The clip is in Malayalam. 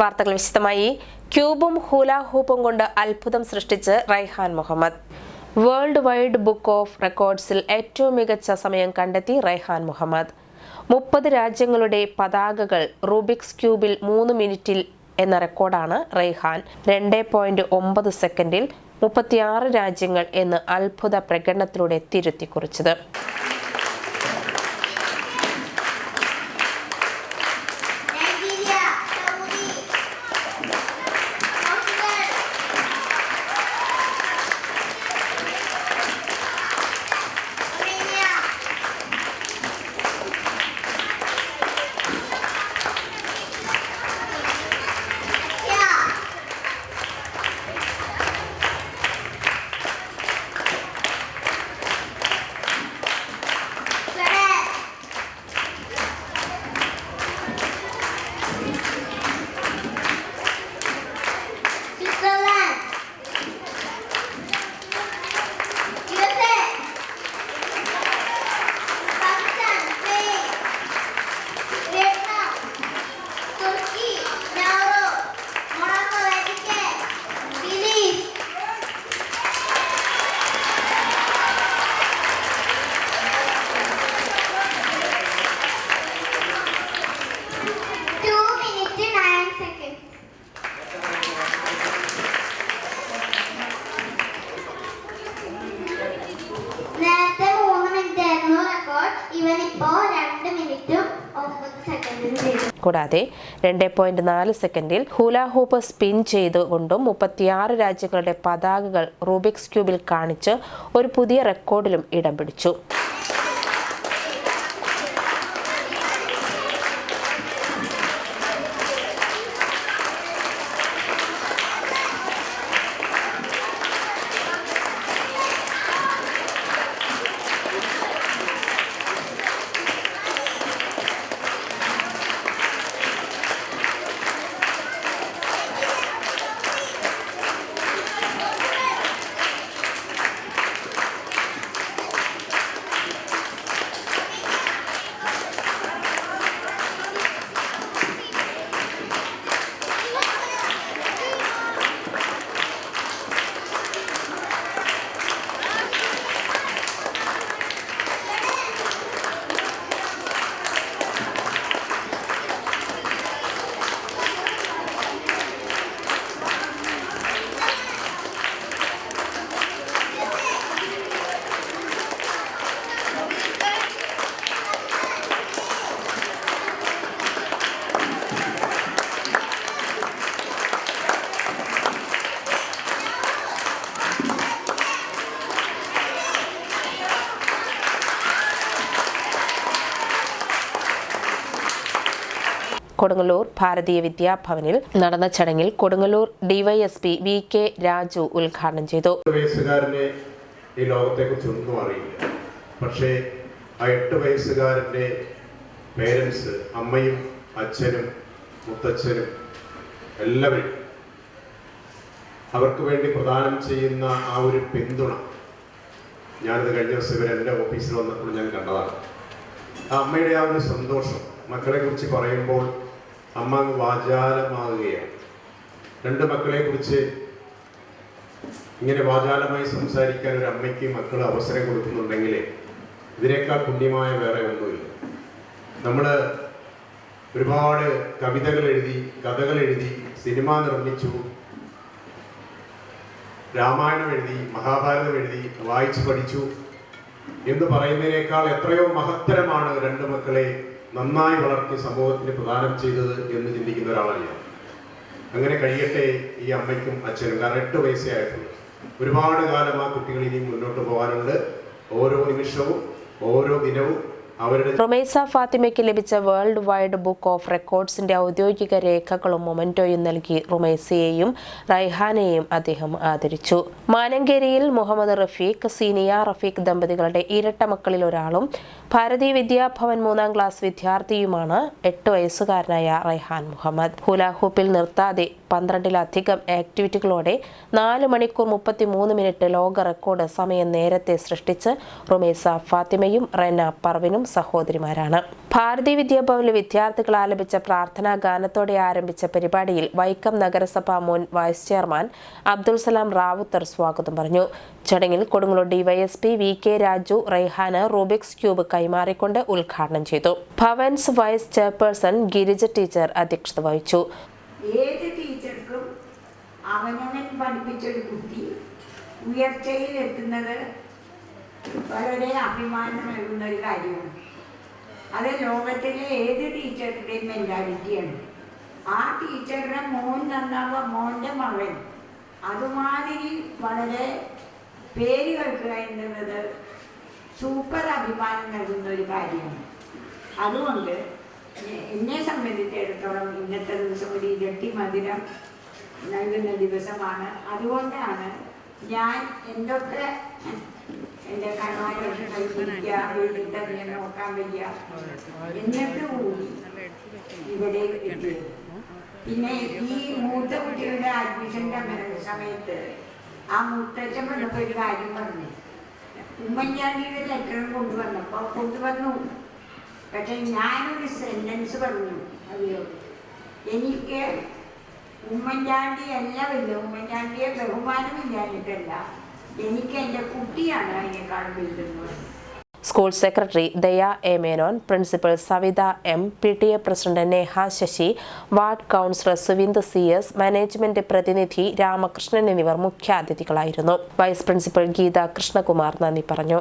വാർത്തകൾ വിശദമായി. ക്യൂബും ഹൂല ഹൂപ്പും കൊണ്ട് അത്ഭുതം സൃഷ്ടിച്ച് Raihan Muhammad. World wide book of റെക്കോർഡ്സിൽ ഏറ്റവും മികച്ച സമയം കണ്ടെത്തി റൈഹാൻ മുഹമ്മദ്. മുപ്പത് രാജ്യങ്ങളുടെ പതാകകൾ റൂബിക്സ് ക്യൂബിൽ മൂന്ന് മിനിറ്റിൽ എന്ന റെക്കോർഡാണ് റൈഹാൻ. രണ്ട് പോയിന്റ് ഒമ്പത് സെക്കൻഡിൽ മുപ്പത്തിയാറ് രാജ്യങ്ങൾ എന്ന് അത്ഭുത പ്രകടനത്തിലൂടെ തിരുത്തി കൂടാതെ രണ്ട് പോയിന്റ് നാല് സെക്കൻഡിൽ ഹൂലാഹൂപ്പ് സ്പിൻ ചെയ്തുകൊണ്ടും മുപ്പത്തിയാറ് രാജ്യങ്ങളുടെ പതാകകൾ റൂബിക്സ് ക്യൂബിൽ കാണിച്ച് ഒരു പുതിയ റെക്കോർഡിലും ഇടം പിടിച്ചു. കൊടുങ്ങല്ലൂർ ഭാരതീയ വിദ്യാഭവനിൽ നടന്ന ചടങ്ങിൽ Kodungallur DYSP V K Raju ഉദ്ഘാടനം ചെയ്തു. ഈ ലോകത്തെക്കുറിച്ച് ഒന്നും അറിയില്ല. പക്ഷേ ആ എട്ട് വയസ്സുകാരന്റെ പേരൻസ് അമ്മയും അച്ഛനും മുത്തച്ഛനും എല്ലാവരും അവർക്ക് വേണ്ടി പ്രദാനം ചെയ്യുന്ന ആ ഒരു പിന്തുണ ഞാനത് കഴിഞ്ഞ ദിവസം ഇവർ എന്റെ ഓഫീസിൽ വന്നപ്പോൾ ഞാൻ കണ്ടതാണ്. ആ അമ്മയുടെ ആ ഒരു സന്തോഷം മക്കളെ കുറിച്ച് പറയുമ്പോൾ അമ്മ വാചാലമാകുകയാണ്. രണ്ട് മക്കളെ കുറിച്ച് ഇങ്ങനെ വാചാലമായി സംസാരിക്കാൻ ഒരു അമ്മയ്ക്ക് മക്കൾ അവസരം കൊടുക്കുന്നുണ്ടെങ്കിൽ ഇതിനേക്കാൾ പുണ്യമായ വേറെ ഒന്നുമില്ല. നമ്മൾ ഒരുപാട് കവിതകൾ എഴുതി കഥകൾ എഴുതി സിനിമ നിർമ്മിച്ചു രാമായണം എഴുതി മഹാഭാരതം എഴുതി വായിച്ചു പഠിച്ചു എന്ന് പറയുന്നതിനേക്കാൾ എത്രയോ മഹത്തരമാണ് രണ്ട് മക്കളെ നന്നായി വളർത്തി സമൂഹത്തിന് പ്രദാനം ചെയ്തത് എന്ന് ചിന്തിക്കുന്ന ഒരാളാണ് അങ്ങനെ കഴിയട്ടെ ഈ അമ്മയ്ക്കും അച്ഛനും കാരണം എട്ട് വയസ്സേ ആയിട്ടുള്ളൂ. ഒരുപാട് കാലം ആ കുട്ടികൾ ഇനിയും മുന്നോട്ട് പോകാനുണ്ട്. ഓരോ നിമിഷവും ഓരോ ദിനവും റൊമേസ ഫാത്തിമയ്ക്ക് ലഭിച്ച വേൾഡ് വൈഡ് ബുക്ക് ഓഫ് റെക്കോർഡ്സിന്റെ ഔദ്യോഗിക രേഖകളും മൊമെന്റോയും നൽകി റുമൈസയെയും റൈഹാനെയും അദ്ദേഹം ആദരിച്ചു. മാനങ്കേരിയിൽ മുഹമ്മദ് റഫീഖ് സീനിയ റഫീഖ് ദമ്പതികളുടെ ഇരട്ട മക്കളിൽ ഒരാളും ഭാരതീയ വിദ്യാഭവൻ മൂന്നാം ക്ലാസ് വിദ്യാർത്ഥിയുമാണ് എട്ട് വയസ്സുകാരനായ റൈഹാൻ മുഹമ്മദ്. ഹുലാഹൂപ്പിൽ നിർത്താതെ പന്ത്രണ്ടിലധികം ആക്ടിവിറ്റികളോടെ നാല് മണിക്കൂർ മുപ്പത്തി മൂന്ന് മിനിറ്റ് ലോക റെക്കോർഡ് സമയം നേരത്തെ സൃഷ്ടിച്ച് റുമേസ ഫാത്തിമയും റെന പർവിനും സഹോദരിമാരാണ്. ഭാരതീയ വിദ്യാഭവനിലെ വിദ്യാർത്ഥികൾ ആലപിച്ച പ്രാർത്ഥനാ ഗാനത്തോടെ ആരംഭിച്ച പരിപാടിയിൽ വൈക്കം നഗരസഭ മുൻ വൈസ് ചെയർമാൻ അബ്ദുൾ സലാം റാവുത്തർ സ്വാഗതം പറഞ്ഞു. ചടങ്ങിൽ Kodungallur DYSP V K Raju Raihana Rubik's cube കൈമാറിക്കൊണ്ട് ഉദ്ഘാടനം ചെയ്തു. Bhavan's vice chairperson Girija teacher അധ്യക്ഷത വഹിച്ചു. ഏത് ടീച്ചർക്കും അവനവൻ പഠിപ്പിച്ചൊരു കുട്ടി ഉയർച്ചയിൽ എത്തുന്നത് വളരെ അഭിമാനം നൽകുന്ന ഒരു കാര്യമാണ്. അത് ലോകത്തിലെ ഏത് ടീച്ചറുടെയും മെന്റാലിറ്റിയാണ് ആ ടീച്ചറുടെ മോൻ നന്നാവുക മോന്റെ മകൻ. അതുമാതിരി വളരെ പേര് കേൾക്കുക എന്നുള്ളത് സൂപ്പർ അഭിമാനം നൽകുന്ന ഒരു കാര്യമാണ്. അതുകൊണ്ട് എന്നെ സംബന്ധിച്ചിടത്തോളം ഇന്നത്തെ ദിവസം ഒരു ഇരട്ടി മധുരം നൽകുന്ന ദിവസമാണ്. അതുകൊണ്ടാണ് ഞാൻ എന്തൊക്കെ എന്റെ തന്നെ നോക്കാൻ വയ്യ. എന്നിട്ട് കൂടി ഇവിടെ പിന്നെ ഈ മൂത്ത കുട്ടിയുടെ അഡ്മിഷന്റെ സമയത്ത് ആ മുത്തച്ഛൻ വന്നപ്പോൾ ഒരു കാര്യം പറഞ്ഞു. ഉമ്മൻചാണ്ടിയുടെ ലെറ്റർ കൊണ്ടുവന്നപ്പോൾ കൊണ്ടുവന്നു. പക്ഷെ ഞാനൊരു സെന്റൻസ് പറഞ്ഞു. അയ്യോ എനിക്ക് ഉമ്മൻചാണ്ടി അല്ല വലുത് ഉമ്മൻചാണ്ടിയെ ബഹുമാനമില്ലാഞ്ഞിട്ടല്ല എനിക്ക് എന്റെ കുട്ടിയാണ് അതിനേക്കാൾ വലുതെന്ന് school secretary Daya A Menon principal Savitha M P T A president Neha Sasi ward councillor Suvind C S management പ്രതിനിധി രാമകൃഷ്ണൻ എന്നിവർ മുഖ്യാതിഥികളായിരുന്നു. വൈസ് പ്രിൻസിപ്പൽ ഗീത കൃഷ്ണകുമാർ നന്ദി പറഞ്ഞു.